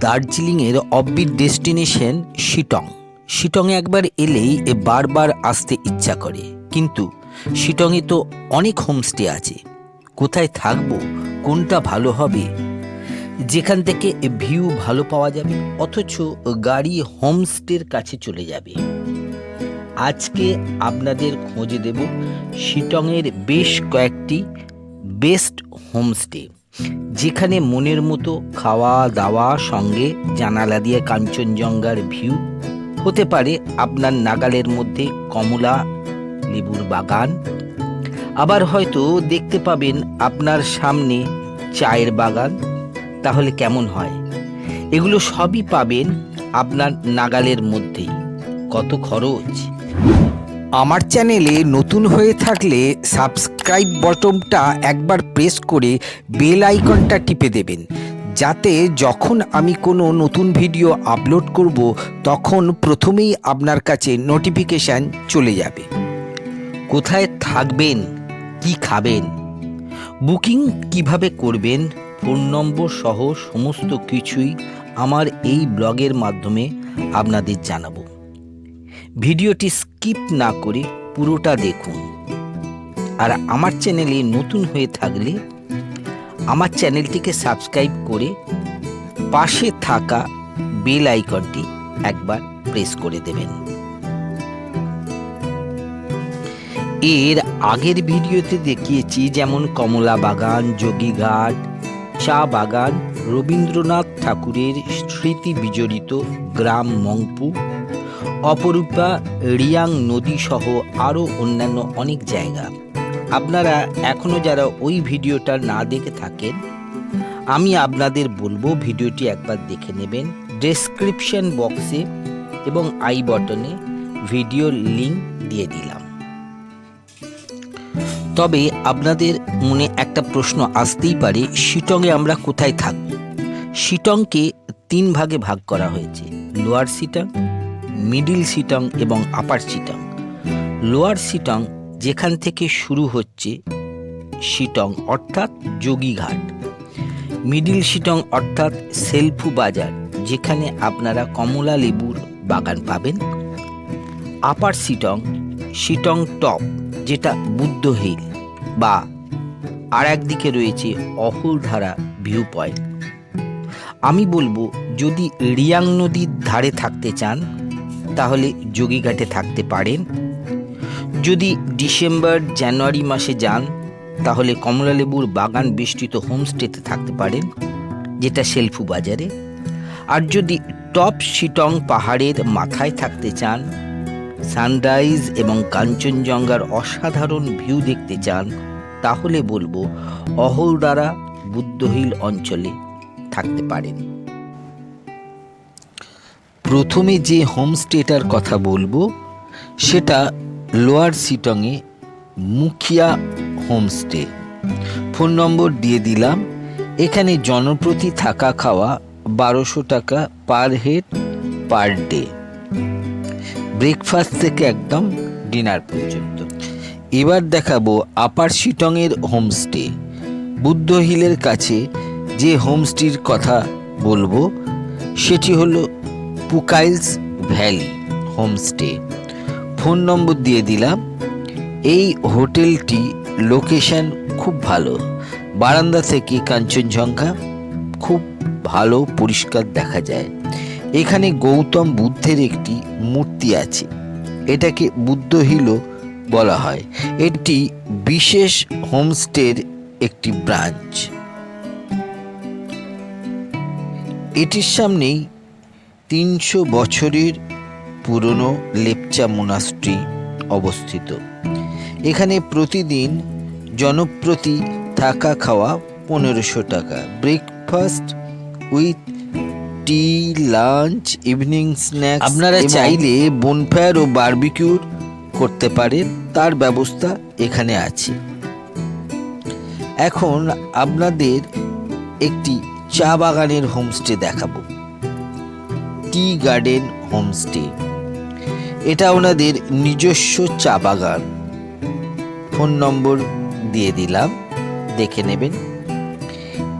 দার্জিলিংয়ের offbeat destination Sittong. শিটংয়ে একবার এলেই এ বারবার আসতে ইচ্ছা করে। কিন্তু শিটংয়ে তো অনেক হোমস্টে আছে। কোথায় থাকব? কোনটা ভালো হবে? যেখান থেকে ভিউ ভালো পাওয়া যাবে? অথচ গাড়ি হোমস্টের কাছে চলে যাবে। আজকে আপনাদের খোঁজে দেব শিটংয়ের বেশ কয়েকটি বেস্ট হোমস্টে যেখানে মনের মতো খাওয়া দাওয়া সঙ্গে জানালা দিয়ে কাঞ্চনজঙ্ঘার ভিউ। হতে পারে আপনার নাগালের মধ্যে কমলা লেবুর বাগান। আবার হয়তো দেখতে পাবেন আপনার সামনে চায়ের বাগান। তাহলে কেমন হয়? এগুলো সবই পাবেন আপনার নাগালের মধ্যেই। কত খরচ? আমার চ্যানেলে নতুন হয়ে থাকলে সাবস্ক্রাইব বটনটা একবার প্রেস করে বেল আইকনটা টিপে দেবেন। যাতে যখন আমি কোনো নতুন ভিডিও আপলোড করব, তখন প্রথমেই আপনার কাছে নোটিফিকেশান চলে যাবে। কোথায় থাকবেন? কি খাবেন? বুকিং কীভাবে করবেন? ফোন নম্বর সহ সমস্ত কিছুই আমার এই ব্লগের মাধ্যমে আপনাদের জানাব। ভিডিওটি স্কিপ না করে পুরোটা দেখুন। আর আমার চ্যানেলে নতুন হয়ে থাকলে আমার চ্যানেলটিকে সাবস্ক্রাইব করে পাশে থাকা বেল আইকনটি একবার প্রেস করে দেবেন। এর আগের ভিডিওতে দেখিয়েছি যেমন কমলা বাগান যোগীঘাট চা বাগান, রবীন্দ্রনাথ ঠাকুরের স্মৃতি বিজড়িত গ্রাম মংপু অপরূপা রিয়াং নদী সহ আরও অন্যান্য অনেক জায়গা। আপনারা এখনও যারা ওই ভিডিওটা না দেখে থাকেন, আমি আপনাদের বলব ভিডিওটি একবার দেখে নেবেন। ডেসক্রিপশন বক্সে এবং আই বটনে ভিডিও লিঙ্ক দিয়ে দিলাম। তবে আপনাদের মনে একটা প্রশ্ন আসতেই পারে, শিটংয়ে আমরা কোথায় থাকব? শিটংকে তিন ভাগে ভাগ করা হয়েছে, লোয়ার সিটং মিডিল সিটং এবং আপার সিটং। লোয়ার সিটং যেখান থেকে শুরু হচ্ছে সিটং, অর্থাৎ যোগীঘাট। মিডিল সিটং, অর্থাৎ সেলফু বাজার, যেখানে আপনারা কমলা লেবুর বাগান পাবেন। আপার সিটং সিটং টপ, যেটা বুদ্ধ হিল বা আর একদিকে রয়েছে অহলধারা ভিউ পয়েন্ট আমি বলব, যদি রিয়াং নদীর ধারে থাকতে চান তাহলে যোগীঘাটে থাকতে পারেন। যদি ডিসেম্বর, জানুয়ারি মাসে যান, তাহলে কমলালেবুর বাগান বেষ্টিত হোমস্টেতে থাকতে পারেন, যেটা সেলফু বাজারে। আর যদি টপ শিটং পাহাড়ের মাথায় থাকতে চান, সানরাইজ এবং কাঞ্চনজঙ্ঘার অসাধারণ ভিউ দেখতে চান, তাহলে বলব অহলদারা বুদ্ধহিল অঞ্চলে থাকতে পারেন। প্রথমে যে হোমস্টেটার কথা বলব, সেটা লোয়ার সিটংয়ে মুখিয়া হোমস্টে। ফোন নম্বর দিয়ে দিলাম, এখানে জনপ্রতি থাকা খাওয়া বারোশো টাকা per head, per day. Breakfast থেকে একদম ডিনার পর্যন্ত। এবার দেখাবো আপার শিটংয়ের হোমস্টে। বুদ্ধ হিলের কাছে যে হোমস্টির কথা বলব, সেটি হলো পুকাইলস ভ্যালি হোমস্টে। ফোন নম্বর দিয়ে দিলাম। এই হোটেলটি লোকেশন খুব ভালো। বারান্দা থেকে কাঞ্চনজঙ্ঘা খুব ভালো পরিষ্কার দেখা যায়। এখানে গৌতম বুদ্ধের একটি মূর্তি আছে। এটাকে বুদ্ধ হিলও বলা হয়। এটি বিশেষ হোমস্টের একটি ব্রাঞ্চ। এটির সামনেই তিনশো বছরের পুরনো লেপচা মোনাস্ট্রি অবস্থিত। এখানে প্রতিদিন জনপ্রতি থাকা খাওয়া পনেরোশো টাকা। Breakfast with tea lunch evening snacks আপনারা চাইলে বনফায়ার ও বারবিকিউর করতে পারেন তার ব্যবস্থা এখানে আছে। এখন আপনাদের একটি চা বাগানের হোমস্টে দেখাবো। Tea garden homestay. এটা ওনাদের নিজস্ব চা বাগান। ফোন নম্বর দিয়ে দিলাম, দেখে নেবেন।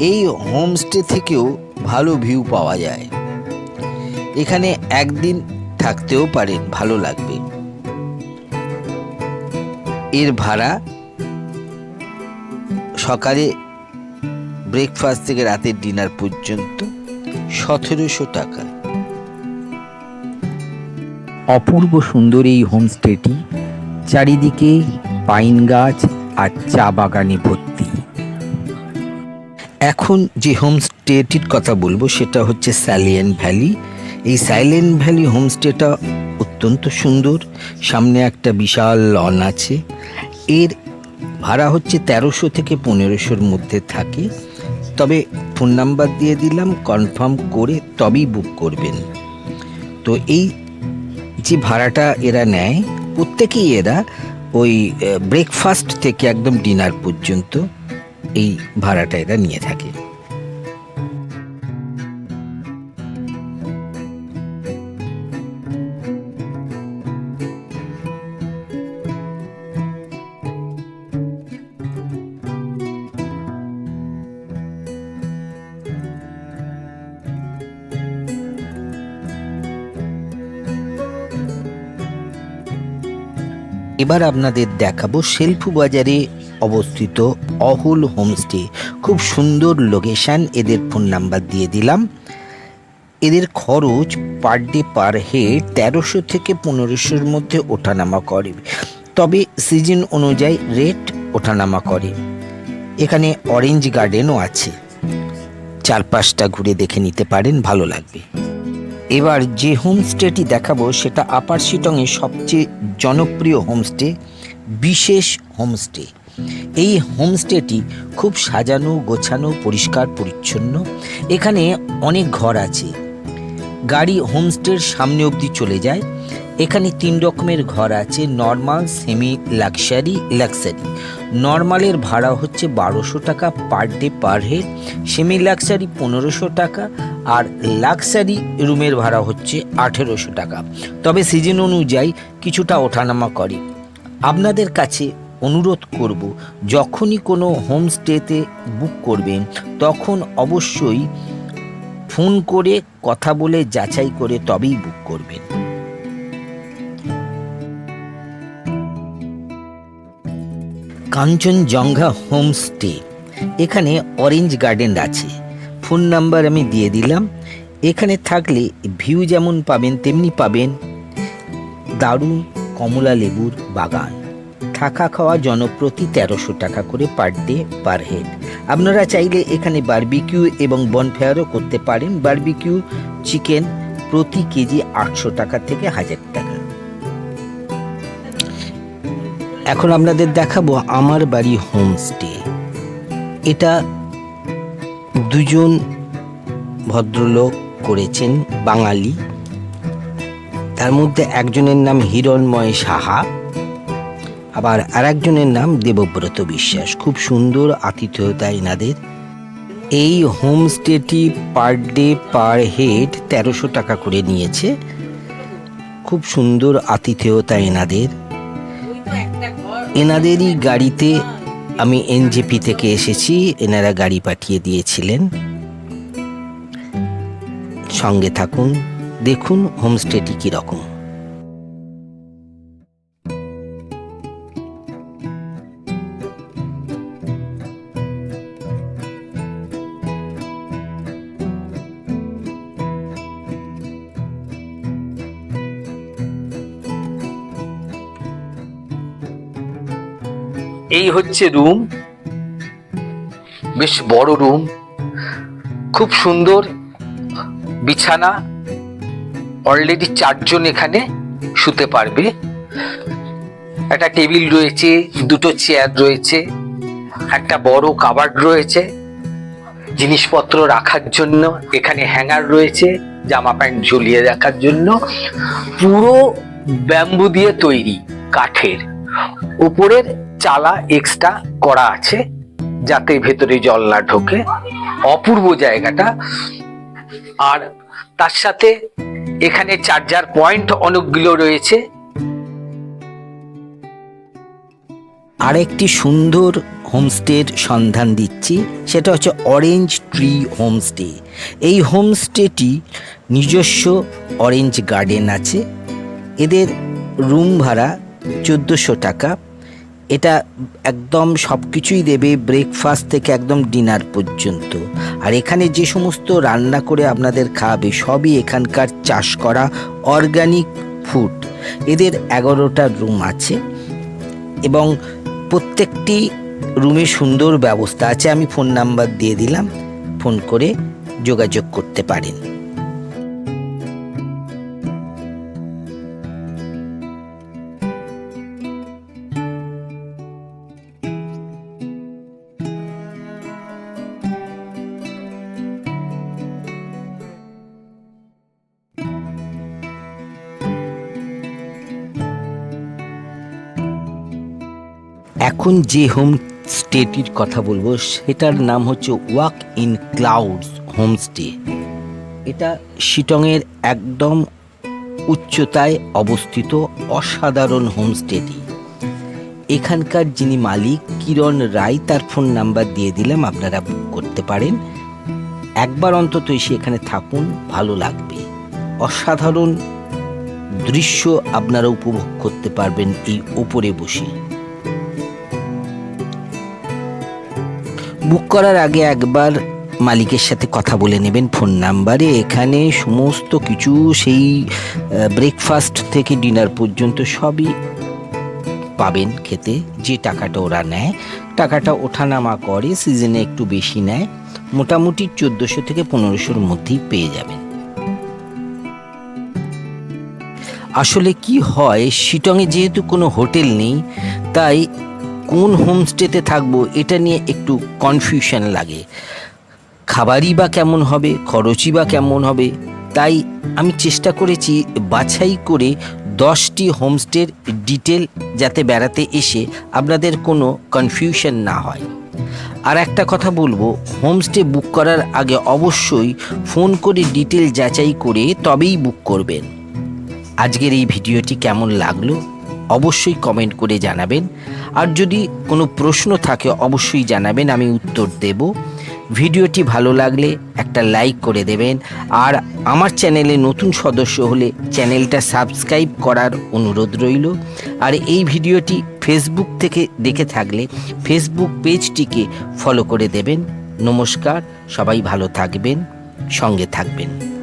এই হোমস্টে থেকেও ভালো ভিউ পাওয়া যায়। এখানে একদিন থাকতেও পারেন, ভালো লাগবে। এর ভাড়া সকালে ব্রেকফাস্ট থেকে রাতের ডিনার পর্যন্ত সতেরোশো টাকা। অপূর্ব সুন্দর এই হোমস্টেটি, চারিদিকে পাইন গাছ আর চা বাগানে ভর্তি। এখন যে হোমস্টেটির কথা বলব, সেটা হচ্ছে স্যালিয়েন ভ্যালি। এই সাইলেন্ট ভ্যালি হোমস্টেটা অত্যন্ত সুন্দর, সামনে একটা বিশাল লন আছে। এর ভাড়া হচ্ছে তেরোশো থেকে পনেরোশোর মধ্যে থাকে। তবে ফোন নাম্বার দিয়ে দিলাম, কনফার্ম করে তবেই বুক করবেন। তো এই যে ভাড়াটা এরা নেয়। প্রত্যেকেই এরা ওই ব্রেকফাস্ট থেকে একদম ডিনার পর্যন্ত এই ভাড়াটা এরা নিয়ে থাকে। এবার আপনাদের দেখাবো শেলফু বাজারে অবস্থিত অহুল হোমস্টে। খুব সুন্দর লোকেশন, এদের ফোন নাম্বার দিয়ে দিলাম। এদের খরচ পার ডে পার হেড তেরোশো থেকে পনেরোশোর মধ্যে ওঠানামা করে। তবে সিজন অনুযায়ী রেট ওঠানামা করে। এখানে অরেঞ্জ গার্ডেনও আছে। চারপাশটা ঘুরে দেখে নিতে পারেন, ভালো লাগবে। এবার যে হোমস্টেটি দেখাবো, সেটা আপার শিটংয়ে সবচেয়ে জনপ্রিয় হোমস্টে, বিশেষ হোমস্টে। এই হোমস্টেটি খুব সাজানো, গোছানো, পরিষ্কার, পরিচ্ছন্ন। এখানে অনেক ঘর আছে। গাড়ি হোমস্টের সামনে অবধি চলে যায়। এখানে তিন রকমের ঘর আছে নর্মাল সেমি লাক্সারি লাক্সারি নর্মালের ভাড়া হচ্ছে বারোশো টাকা per day per head semi luxury পনেরোশো টাকা, আর লাক্সারি রুমের ভাড়া হচ্ছে আঠেরোশো টাকা। তবে সিজন অনুযায়ী কিছুটা ওঠানামা করে। আপনাদের কাছে অনুরোধ করব, যখনই কোনো হোমস্টেতে বুক করবেন, তখন অবশ্যই ফোন করে কথা বলে যাচাই করে তবেই বুক করবেন। কাঞ্চনজঙ্ঘা হোমস্টে এখানে অরেঞ্জ গার্ডেন আছে। ফোন নাম্বার আমি দিয়ে দিলাম। এখানে থাকলে ভিউ যেমন পাবেন, তেমনি পাবেন দারুণ কমলা লেবুর বাগান। থাকা খাওয়া জনপ্রতি তেরোশো টাকা করে পার ডে পার হেড আপনারা চাইলে এখানে বারবিকিউ এবং বনফেয়ারও করতে পারেন। বারবিকিউ চিকেন প্রতি কেজি আটশো টাকা থেকে হাজার টাকা। এখন আপনাদের দেখাবো আমার বাড়ি হোমস্টে এটা দুজন ভদ্রলোক করেছেন, বাঙালি। তার মধ্যে একজনের নাম হিরণময় সাহা, আবার আরেকজনের নাম দেবব্রত বিশ্বাস। খুব সুন্দর আতিথেয়তা এনাদের। এই হোমস্টেটি পার ডে পার হেড তেরোশো টাকা করে নিয়েছে। খুব সুন্দর আতিথেয়তা এনাদের। এনাদেরই গাড়িতে আমি এনজেপি থেকে এসেছি। এনারা গাড়ি পাঠিয়ে দিয়েছিলেন। সঙ্গে থাকুন, দেখুন হোমস্টেটি কীরকম। এই হচ্ছে রুম। বেশ বড় রুম। খুব সুন্দর। বিছানা। অলরেডি চারজন এখানে শুতে পারবে। একটা টেবিল রয়েছে, দুটো চেয়ার রয়েছে, একটা বড় কাবার্ড রয়েছে। জিনিসপত্র রাখার জন্য, এখানে হ্যাঙ্গার রয়েছে, জামা প্যান্ট ঝুলিয়ে রাখার জন্য। পুরো ব্যাম্বু দিয়ে তৈরি, কাঠের। উপরের চালা এক্সট্রা করা আছে যাতে ভেতরে জল না ঢোকে। অপূর্ব জায়গাটা। আর তার সাথে এখানে চার্জার পয়েন্ট অনেকগুলো রয়েছে। আরেকটি সুন্দর হোমস্টের সন্ধান দিচ্ছি, সেটা হচ্ছে অরেঞ্জ ট্রি হোমস্টে এই হোমস্টেটি নিজস্ব অরেঞ্জ গার্ডেন আছে। এদের রুম ভাড়া চোদ্দোশো টাকা। এটা একদম সব কিছুই দেবে ব্রেকফাস্ট থেকে একদম ডিনার পর্যন্ত। আর এখানে যে সমস্ত রান্না করে আপনাদের খাওয়াবে, সবই এখানকার চাষ করা অর্গানিক ফুড এদের এগারোটা রুম আছে এবং প্রত্যেকটি রুমে সুন্দর ব্যবস্থা আছে। আমি ফোন নাম্বার দিয়ে দিলাম ফোন করে যোগাযোগ করতে পারেন। এখন যে হোম স্টেটির কথা বলব, সেটার নাম হচ্ছে ওয়াক ইন ক্লাউডস হোমস্টে এটা শিটংয়ের একদম উচ্চতায় অবস্থিত অসাধারণ হোমস্টেটি এখানকার যিনি মালিক, কিরণ রায়, তার ফোন নাম্বার দিয়ে দিলাম, আপনারা বুক করতে পারেন। একবার অন্তত এসে এখানে থাকুন, ভালো লাগবে। অসাধারণ দৃশ্য আপনারা উপভোগ করতে পারবেন এই ওপরে বসে। বুক করার আগে একবার মালিকের সাথে কথা বলে নেবেন ফোন নাম্বারে। এখানে সমস্ত কিছু, সেই ব্রেকফাস্ট থেকে ডিনার পর্যন্ত সবই পাবেন খেতে। যে টাকাটা ওরা নেয়, টাকাটা ওঠানামা করে সিজনে একটু বেশি নেয়, মোটামুটি চোদ্দোশো থেকে পনেরোশোর মধ্যেই পেয়ে যাবেন। আসলে কি হয়, শিটংয়ে যেহেতু কোনো হোটেল নেই, তাই কোন হোমস্টেতে থাকব, এটা নিয়ে একটু কনফিউশন লাগে। খাবারই বা কেমন হবে, খরচই বা কেমন হবে, তাই আমি চেষ্টা করেছি বাছাই করে দশটি হোমস্টের ডিটেল যাতে বেড়াতে এসে আপনাদের কোনো কনফিউশন না হয়। আর একটা কথা বলব, হোমস্টে বুক করার আগে অবশ্যই ফোন করে ডিটেল যাচাই করে তবেই বুক করবেন। আজকের এই ভিডিওটি কেমন লাগল, অবশ্যই কমেন্ট করে জানাবেন। আর যদি কোনো প্রশ্ন থাকে, অবশ্যই জানাবেন, আমি উত্তর দেব। ভিডিওটি ভালো লাগলে একটা লাইক করে দেবেন। আর আমার চ্যানেলে নতুন সদস্য হলে চ্যানেলটা সাবস্ক্রাইব করার অনুরোধ রইল। আর এই ভিডিওটি ফেসবুক থেকে দেখে থাকলে ফেসবুক পেজটিকে ফলো করে দেবেন। নমস্কার, সবাই ভালো থাকবেন, সঙ্গে থাকবেন।